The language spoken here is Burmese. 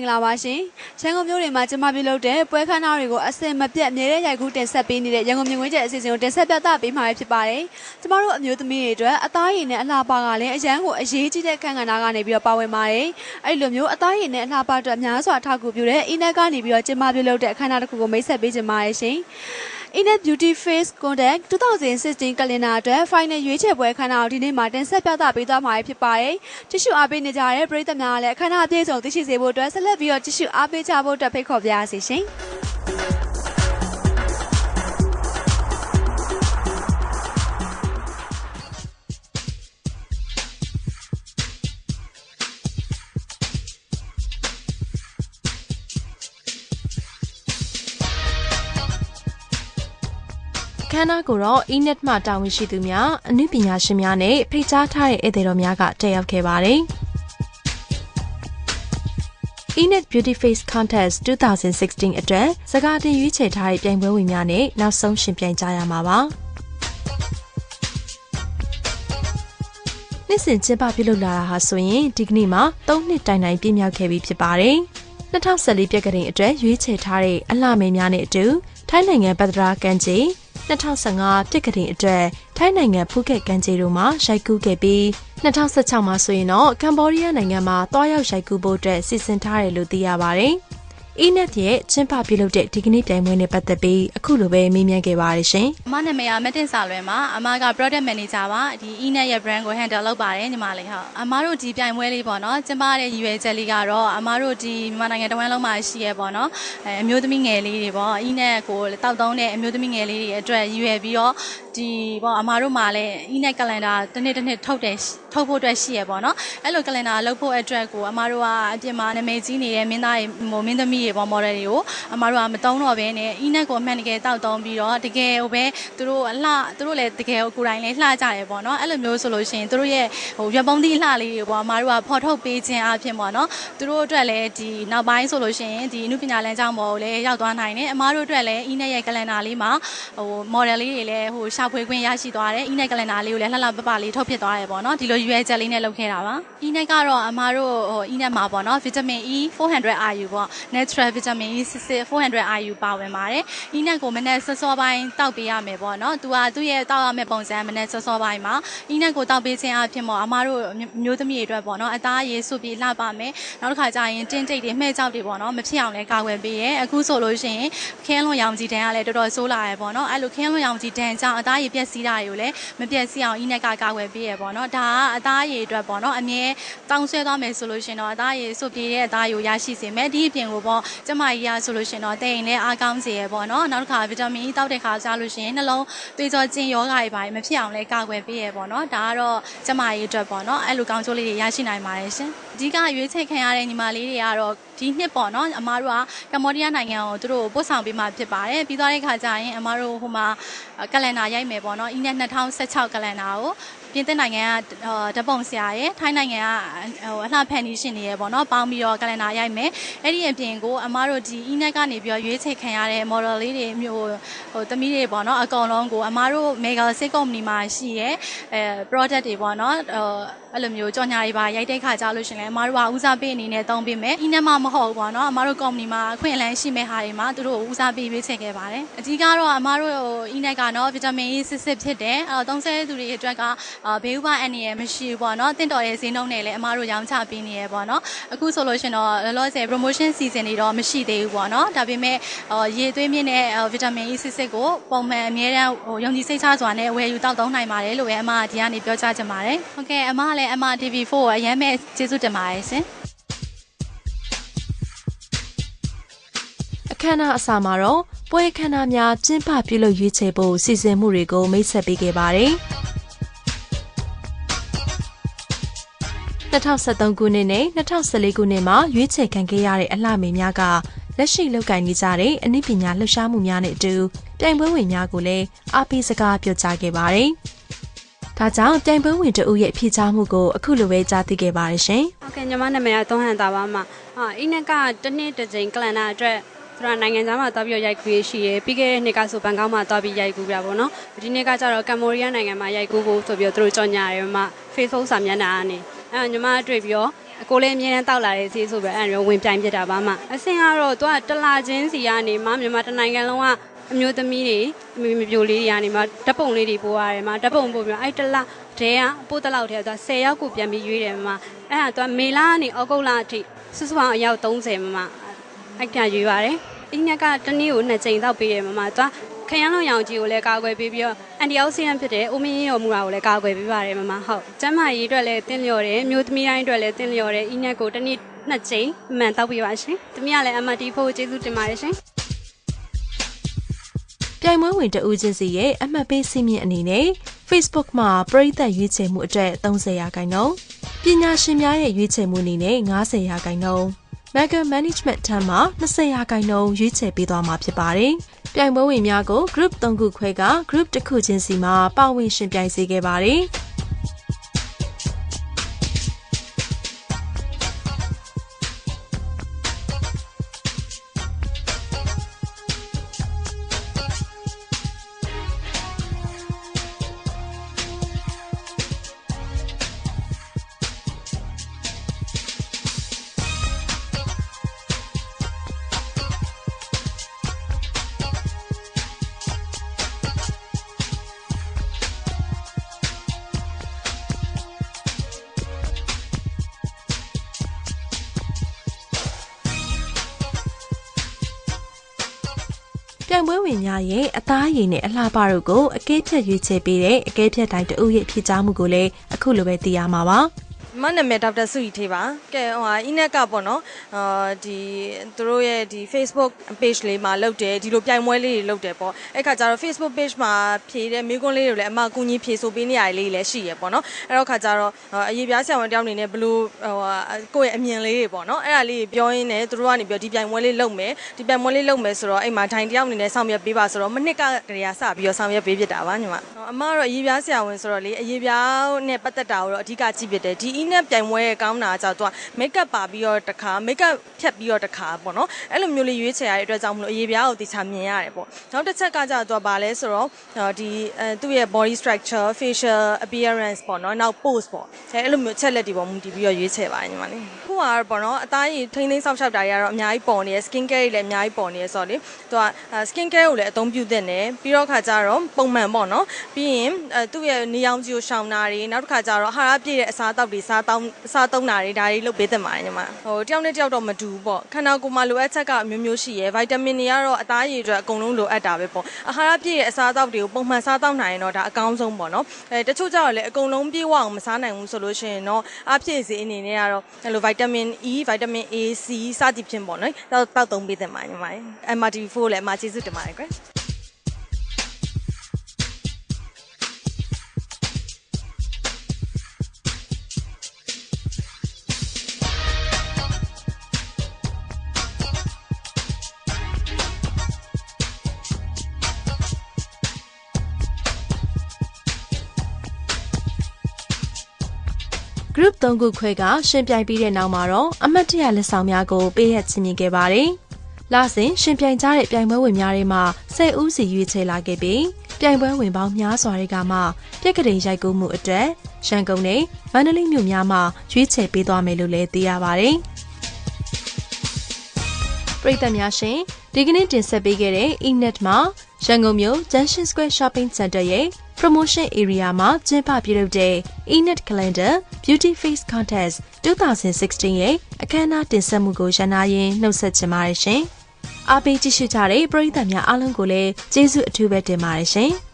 င်္ဂလာပါရှင်ရန်ကုန်မြို့တွေမှာကျမပြုလုပ်တဲ့ပွဲခန်းသားတွေကိုအစင်မပြတ်အမြဲတမ်းရိုက်ကူးတင်ဆက်ပေးနေတဲ့ရန်ကုန်မြင်ကွင်းကျဲအစီအစဉ်ကိုတင်ဆက်ပြသပေးမှာဖြစ်ပါတယ်ကျမတို့အမျိုးသမီးတွေအတွက်အသားရည်နဲ့အလှပါကလည်းအရန်ကိုအရေးကြီးတဲ့ခန့်ကဏ္ဍကနေပြီးတော့ပါဝင်ပါတယ်အဲ့လိုမျိုးအသားရည်နဲ့အလှပါအတွက်များစွာထောက်ကူပြုတဲ့အင်းနက်ကနေပြီးတော့ကျမပြုလုပ်တဲ့အခမ်းအနားတစ်ခုကိုမိတ်ဆက်ပေးချင်ပါတယ်ရှင် Inet Beauty Face Contact 2016ကလင်နာအတွက် Final ရွေးချယ်ပွဲအခမ်းအနားကိုဒီနေ့မှာတင်ဆက်ပြသပေးသွားမှာဖြစ်ပါတယ်။တ िश ူအားပေးနေကြတဲ့ပရိသတ်များကလည်းအခမ်းအနားအပြည့်အစုံသိရှိစေဖို့အတွက်ဆက်လက်ပြီးတော့တ िश ူအားပေးကြဖို့အတွက်ဖိတ်ခေါ်ပါရစေရှင်။ ခန်းနာကိုတော့ e-net မှတာဝန်ရှိသူများအနုပညာရှင်များနဲ့ဖိတ်ကြားထားတဲ့ဧည့်သည်တော်များကတက်ရောက်ခဲ့ပါတယ်။ e-net Beauty Face Contest 2016အတွက်စကားတင်ရွေးချယ်ထားတဲ့ပြိုင်ပွဲဝင်များနဲ့နောက်ဆုံးရှင်ပြိုင်ကြရမှာပါ။နှစ်စဉ်ကျင်းပပြုလုပ်လာတာဟာဆိုရင်ဒီကနေ့မှာ3နှစ်တိုင်တိုင်ပြည့်မြောက်ခဲ့ပြီဖြစ်ပါတယ်။2014ပြက်ကလေးအတွက်ရွေးချယ်ထားတဲ့အလှမေများနဲ့အတူထိုင်းနိုင်ငံပတ္တရာကမ်းခြေ 2015ပြက်ကလေးအတွက်ထိုင်းနိုင်ငံဖူးခက်ကမ်းခြေတို့မှာရိုက်ကူးခဲ့ပြီး2016မှာဆိုရင်တော့ကမ္ဘောဒီးယားနိုင်ငံမှာတွားရောက်ရိုက်ကူးဖို့အတွက်စီစဉ်ထားတယ်လို့သိရပါတယ်။ e-net ရဲ့ကျင်းပပြုလုပ်တဲ့ဒီကနေ့ပြိုင်ပွဲနဲ့ပတ်သက်ပြီးအခုလိုပဲမေးမြန်းခဲ့ပါတယ်ရှင်။အမနာမည်ကမက်တင်စာလွယ်မှာအမက product manager ပါဒီ e-net ရဲ့ brand ကို handle လုပ်ပါတယ်ညီမလေးဟုတ်အမတို့ဒီပြိုင်ပွဲလေးပေါ့နော်ကျင်းပတဲ့ရည်ရွယ်ချက်လေးကတော့အမတို့ဒီမြန်မာနိုင်ငံတဝန်းလုံးမှာရှိရဲပေါ့နော်အဲအမျိုးသမီးငယ်လေးတွေပေါ့ e-net ကိုတောက်သုံးတဲ့အမျိုးသမီးငယ်လေးတွေအတွက်ရည်ရွယ်ပြီးတော့ဒီပေါ့အမတို့မှာလည်း e-net calendar တစ်နှစ်တစ်နှစ်ထုတ်တယ်ထုတ်ဖို့အတွက်ရှိရပေါ့နော်အဲ့လို calendar လုပ်ဖို့အတွက်ကိုအမတို့ကအပြင်မှာနာမည်ကြီးနေတဲ့မင်းသားတွေဟိုမင်းသမီးတွေပေါ့ model တွေကိုအမတို့ကမတုံးတော့ဘဲနဲ့ e-net ကိုအမှန်တကယ်တောက်သုံးပြီးတော့တကယ်ဟိုပဲသူတို့အလှသူတို့လည်းတကယ်ကိုကိုယ်တိုင်လည်းလှကြရပေါ့နော်အဲ့လိုမျိုးဆိုလို့ရှိရင်သူတို့ရဲ့ဟိုရွက်ပုံးသီးလှလေးတွေပေါ့အမတို့ကဖော်ထုတ်ပေးခြင်းအဖြစ်ပေါ့နော်သူတို့အတွက်လည်းဒီနောက်ပိုင်းဆိုလို့ရှိရင်ဒီအမှုပညာလမ်းကြောင်းပေါ်ကိုလည်းရောက်သွားနိုင်တယ်အမတို့အတွက်လည်း e-net ရဲ့ calendar လေးမှာဟို model လေးတွေလည်းဟိုရှာဖွေခွင့်ရရှိသွားတယ် e-net calendar လေးကိုလည်းလှလှပပလေးထုတ်ဖြစ်သွားတယ်ပေါ့နော်ဒီလိုရွယ်ချက်လေးနဲ့လုပ်ခဲ့တာပါ e-net ကတော့အမတို့ဟို e-net မှာပေါ့နော် vitamin E 400 IU ပေါ့ natural vitamin E 400 IU ပါဝင်ပါတယ် e-net ကိုမနေ့စောစောပိုင်းတောက်ပေးရမယ်ပေါ့နော်သူကသူ့ရဲ့တောက်ရမယ့်ပုံစံမနေ့စောစောပိုင်းမှာ e-net ကိုတောက်ပေးခြင်းအဖြစ်ပေါ့အမတို့မျိုးသမီးတွေအတွက်ပေါ့နော်အသားရည်စုပြီးလှပါမယ်နောက်တစ်ခါကျရင်တင်းတိတ်တွေမှဲ့ကြောက်တွေပေါ့နော်မဖြစ်အောင်လည်းကာကွယ်ပေးရဲအခုဆိုလို့ရှိရင်ခင်းလွန်ရောင်ကြီးတန်းကလည်းတော်တော်ဆိုးလာရပေါ့နော်အဲ့လိုခင်းလွန်ရောင်ကြီးတန်းကြောင့်အသားရည်ပြက်စီးတာတွေကိုလည်းမပြက်စီးအောင် e-net ကကာကွယ်ပေးရပေါ့နော်ဒါကအသားရည်အတွက်ပေါ့နော်အမြဲတောင်းဆွဲသွားမယ်ဆိုလို့ရှိရင်တော့အသားရည်စုပြီးတဲ့အသားရည်ကိုရရှိစေမယ်ဒီအပြင်ကိုပေါ့ကျမကြီးရဆိုလို့ရှိရင်တော့တဲ့ရင်လည်းအားကောင်းစေရပေါ့နော်နောက်တစ်ခါဗီတာမင် E တောက်တဲ့ခါကြားလို့ရှိရင်နှလုံးသွေးကြောကျင်ယောဂါတွေပါမဖြစ်အောင်လည်းကာကွယ်ပေးရပေါ့နော်ဒါကတော့ကျမကြီးအတွက်ပေါ့နော်အဲ့လိုကောင်းကျိုးလေးတွေရရှိနိုင်ပါတယ်ရှင်အ ဓိကရွေးချယ်ခံရတဲ့ညီမလေးတွေကတော့ဒီနှစ်ပေါ့နော်အမားတို့ကကမ္ဘောဒီးယားနိုင်ငံကိုသူတို့ပို့ဆောင်ပေးမှဖြစ်ပါတယ်ပြီးသွားတဲ့ခါကျရင်အမားတို့ဟိုမှာကလန်ဒါရိုက်မယ်ပေါ့နော် e-net 2016ကလန်ဒါကိုပြင်သစ်နိုင်ငံကဓပုံဆရာရယ်ထိုင်းနိုင်ငံကဟိုအလှဖန်နီရှင်တွေရယ်ပေါ့နော်ပေါင်းပြီးတော့ကလန်ဒါရိုက်မယ်အဲ့ဒီအပြင်ကိုအမားတို့ဒီ e-net ကနေပြီးတော့ရွေးချယ်ခံရတဲ့ model လေးတွေမျိုးဟိုသမီးတွေပေါ့နော်အကောင်လုံးကိုအမားတို့ mega sale company မှာရှိရဲအဲ product တွေပေါ့နော်ဟိုအဲ့လိုမျိုးကြော်ညာတွေပါရိုက်တဲ့ခါကြားလို့ရှင်လဲအမားတို့ကဦးစားပေးအနေနဲ့တုံးပေးမယ် e-net မှာမဟုတ်ဘူးပေါ့နော်အမားတို့ company မှာအခွင့်အလမ်းရှိမဲ့ဟာတွေမှာသူတို့ဦးစားပေးရွေးချယ်ခဲ့ပါတယ်အကြီးကတော့အမားတို့ e-net ကနော် vitamin E စစ်စစ်ဖြစ်တယ်အဲတော့သုံးဆဲသူတွေအတွက်ကဘေးဥပအန်ရယ်မရှိဘူးပေါ့နော်တင့်တော်ရဲ့ဈေးနှုန်းနဲ့လည်းအမားတို့ရောင်းချပေးနေရပေါ့နော်အခုဆိုလို့ရှင်တော့လောလောဆယ် promotion season တွေတော့မရှိသေးဘူးပေါ့နော်ဒါပေမဲ့ရေသွေးမြင့်တဲ့ vitamin E စစ်စစ်ကိုပုံမှန်အများအားဟိုယုံကြည်စိတ်ချစွာနဲ့ဝယ်ယူတောက်သုံးနိုင်ပါတယ်လို့ပဲအမဒီကနေပြောကြားချင်ပါတယ်ဟုတ်ကဲ့အမကလည်း MRTV4 ကိုအရင်မဲ့ကျေးဇူးတင်ပါတယ်ရှင်အခမ်းအနားအစမှာတော့ပွဲအခမ်းအနားများကျင်းပပြုလုပ်ရွေးချယ်ဖို့စီစဉ်မှုတွေကိုမိတ်ဆက်ပေးခဲ့ပါတယ်။2013ခုနှစ်နဲ့2014ခုနှစ်မှာရွေးချယ်ခံခဲ့ရတဲ့အလှမေများကလက်ရှိလုပ်ကိုင်နေကြတဲ့အနည်းပညာလှူရှားမှုများနဲ့အတူပြိုင်ပွဲဝင်များကိုလည်းအားပေးစကားပြောကြားခဲ့ပါတယ်။ ဒါကြောင့်ပြိုင်ပွဲဝင်တဦးရဲ့ဖြေကြားမှုကိုအခုလိုပဲကြားသိခဲ့ပါတယ်ရှင်။ဟုတ်ကဲ့ညီမနာမည်ကသုံးဟန်တာပါမှာဟာအင်းနက်ကတစ်နှစ်တစ်ကြိမ်ကလန်နာအတွက်သူကနိုင်ငံသားမှာတွားပြီးရိုက်ကူးရရှိရယ်ပြီးခဲ့တဲ့နှစ်ကဆိုဘန်ကောက်မှာတွားပြီးရိုက်ကူးပြပါတော့ဒီနှစ်ကကျတော့ကမ္ဘောဒီးယားနိုင်ငံမှာရိုက်ကူးဖို့ဆိုပြီးတော့သူတို့ကြော်ညာတယ်မှာ Facebook စာမျက်နှာကနေအဲညီမတွေ့ပြီးတော့အကိုလည်းအမြဲတမ်းတောက်လာတဲ့ဈေးဆိုပြီးအဲ့ဒါမျိုးဝင်ပြိုင်ပြတာပါမှအဆင်ကတော့သူကတလာချင်းစီကနေမှမြန်မာတနိုင်ငံလုံးက အမျိုးသမီးတွေအမျိုးမျိုးလေးတွေကနေမှဓာတ်ပုံလေးတွေပို့ရတယ်မှာဓာတ်ပုံပို့ပြီးအဲ့တလဒဲကပို့တလောက်တည်းကသူ10ယောက်ကိုပြန်ပြီးရွေးတယ်မှာအဲ့ဒါသူကမေလာကနေဩဂုတ်လအထိစုစုပေါင်းအယောက်30မှာအဲ့ကရွေးပါတယ်အင်းညက်ကတနည်းကိုနှစ်ချိန်တော့ပေးတယ်မှာသူကခရမ်းလုံးရောင်ကြီးကိုလည်းကာကွယ်ပေးပြီးတော့အန်တီအောက်ဆီဒန့်ဖြစ်တဲ့အိုမင်းရောမူတာကိုလည်းကာကွယ်ပေးပါတယ်မမဟုတ်ကျန်းမာရေးအတွက်လည်းတင်းလျော်တယ်မျိုးသမီးတိုင်းအတွက်လည်းတင်းလျော်တယ်အင်းညက်ကိုတနည်းနှစ်ချိန်အမှန်တောက်ပေးပါရှင်။တမီးကလည်း MRT ဖို့ကျေးဇူးတင်ပါတယ်ရှင်။ ပြိုင်ပွဲဝင်တဦးချင်းစီရဲ့အမှတ်ပေးစည်းမျဉ်းအနေနဲ့ Facebook မှာပရိသတ်ရွေးချယ်မှုအတွက်30ရာခိုင်နှုန်းပညာရှင်များရဲ့ရွေးချယ်မှုအနေနဲ့90ရာခိုင်နှုန်း Mega Management ထံမှ20ရာခိုင်နှုန်းရွေးချယ်ပေးသွားမှာဖြစ်ပါတယ်။ပြိုင်ပွဲဝင်များကို group 3ခုခွဲက group တစ်ခုချင်းစီမှာပါဝင်ရှင်ပြိုင်စေခဲ့ပါတယ်။ င်ပွဲဝင်များရဲ့အသားရည်နဲ့အလှပတို့ကိုအကဲဖြတ်ရွေးချယ်ပေးတဲ့အကဲဖြတ်တိုင်းတအုပ်ရဲ့ဖြစ်ကြားမှုကိုလည်းအခုလိုပဲသိရမှာပါ မနာမည်ဒေါက်တာစုရီထေးပါကဲဟိုဟာအင်းနက်ကပေါ့နော်အာဒီသူတို့ရဲ့ဒီ Facebook page လေးမှာလုပ်တယ်ဒီလိုပြိုင်ပွဲလေးတွေလုပ်တယ်ပေါ့အဲ့ခါကျတော့ Facebook page မှာဖြည့်တဲ့မိကွန်းလေးတွေလည်းအမကူညီဖြည့်ဆိုပေးနေရလေးလည်းရှိရပေါ့နော်အဲ့တော့ခါကျတော့အရေးပြားဆရာဝန်တယောက်အနေနဲ့ဘလို့ဟိုဟာကိုယ့်ရဲ့အမြင်လေးတွေပေါ့နော်အဲ့ဒါလေးပြောရင်းနဲ့သူတို့ကနေပြောဒီပြိုင်ပွဲလေးလုပ်မယ်ဒီပြိုင်ပွဲလေးလုပ်မယ်ဆိုတော့အဲ့မှာဒိုင်တယောက်အနေနဲ့ဆောင်ရွက်ပေးပါဆိုတော့မနစ်ကကလေးကစပြီးတော့ဆောင်ရွက်ပေးဖြစ်တာပါညီမအမကတော့အရေးပြားဆရာဝန်ဆိုတော့လေအရေးပြားနဲ့ပတ်သက်တာကိုတော့အဓိကကြည့်ဖြစ်တယ်ဒီအင်းနဲ့ပြိုင်ပွဲရဲ့ကောင်းတာကြောင့်သူကမိတ်ကပ်ပါပြီးတော့တခါမိတ်ကပ်ဖြတ်ပြီးတော့တခါပေါ့နော်အဲ့လိုမျိုးလေးရွေးချယ်ရတဲ့အတွက်ကြောင့်မလို့အရေးပြားကိုတခြားမြင်ရတယ်ပေါ့နောက်တစ်ချက်ကကြတော့သူကဘာလဲဆိုတော့ဒီအဲသူ့ရဲ့ body structure facial appearance ပေါ့နော်နောက် pose ပေါ့အဲအဲ့လိုမျိုးချက်လက်တွေပေါ်မူတည်ပြီးတော့ရွေးချယ်ပါတယ်ညီမလေးခုကတော့ပေါ့နော်အသားရည်ထိန်းသိမ်းဆောက်ရှောက်တာတွေကတော့အများကြီးပေါ်နေရယ် skin care တွေလည်းအများကြီးပေါ်နေရယ်ဆိုတော့လေသူက skin care ကိုလည်းအသုံးပြုသင့်တယ်ပြီးတော့ခါကြတော့ပုံမှန်ပေါ့နော်ပြီးရင်အဲသူ့ရဲ့နေအောင်ကြီးကိုရှောင်တာတွေနောက်တစ်ခါကြတော့အာဟာရပြည့်တဲ့အစားအသောက်တွေစားတောင်းစားသုံးတာတွေဒါတွေလုပ်ပေးသင့်ပါတယ်ညီမဟိုတယောက်နဲ့တယောက်တော့မတူဘူးပေါ့ခန္ဓာကိုယ်မှာလိုအပ်ချက်ကအမျိုးမျိုးရှိရယ်ဗိုက်တာမင်တွေကတော့အသားရည်အတွက်အကုန်လုံးလိုအပ်တာပဲပေါ့အာဟာရပြည့်တဲ့အစားအသောက်တွေကိုပုံမှန်စားတောင်းနိုင်ရင်တော့ဒါအကောင်းဆုံးပေါ့နော်အဲတချို့ကြတော့လည်းအကုန်လုံးပြည့်ဝအောင်မစားနိုင်ဘူးဆိုလို့ရှိရင်တော့အပြည့်စီအနေနဲ့ကတော့အဲ့လိုဗိုက်တာမင် E ဗိုက်တာမင် A C စသည်ဖြင့်ပေါ့နော်တောက်တောက်သုံးပေးသင့်ပါတယ်ညီမ MRT4 လည်းအမကျေးဇူးတင်ပါတယ်ကွယ် group 3ခုခွဲကရှင်ပြိုင်ပြီးတဲ့နောက်မှာတော့အမတ်တရလက်ဆောင်များကိုပေးရချင်းမြင်ခဲ့ပါတယ်။လစဉ်ရှင်ပြိုင်ကြတဲ့ပြိုင်ပွဲဝင်များတွေမှာ10ဦးစီရွေးချယ်လာခဲ့ပြီးပြိုင်ပွဲဝင်ပေါင်းများစွာတွေကမှပြက်ကလေးရိုက်ကူးမှုအတွက်ရန်ကုန်နဲ့မန္တလေးမြို့များမှာရွေးချယ်ပေးသွားမယ်လို့လည်းသိရပါတယ်။ပရိသတ်များရှင်ဒီကနေ့တင်ဆက်ပေးခဲ့တဲ့ e-net မှာရန်ကုန်မြို့ Junction Square Shopping Center ရဲ့ promotion area မှာကျင်းပပြုလုပ်တဲ့ e-net calendar beauty face contest 2016ရဲ့အခမ်းအနားတင်ဆက်မှုကိုရန်နာရင်နှုတ်ဆက်ချင်ပါတယ်ရှင်။အားပေးကြည့်ရှုကြတဲ့ပရိသတ်များအားလုံးကိုလည်းကျေးဇူးအထူးပဲတင်ပါတယ်ရှင်။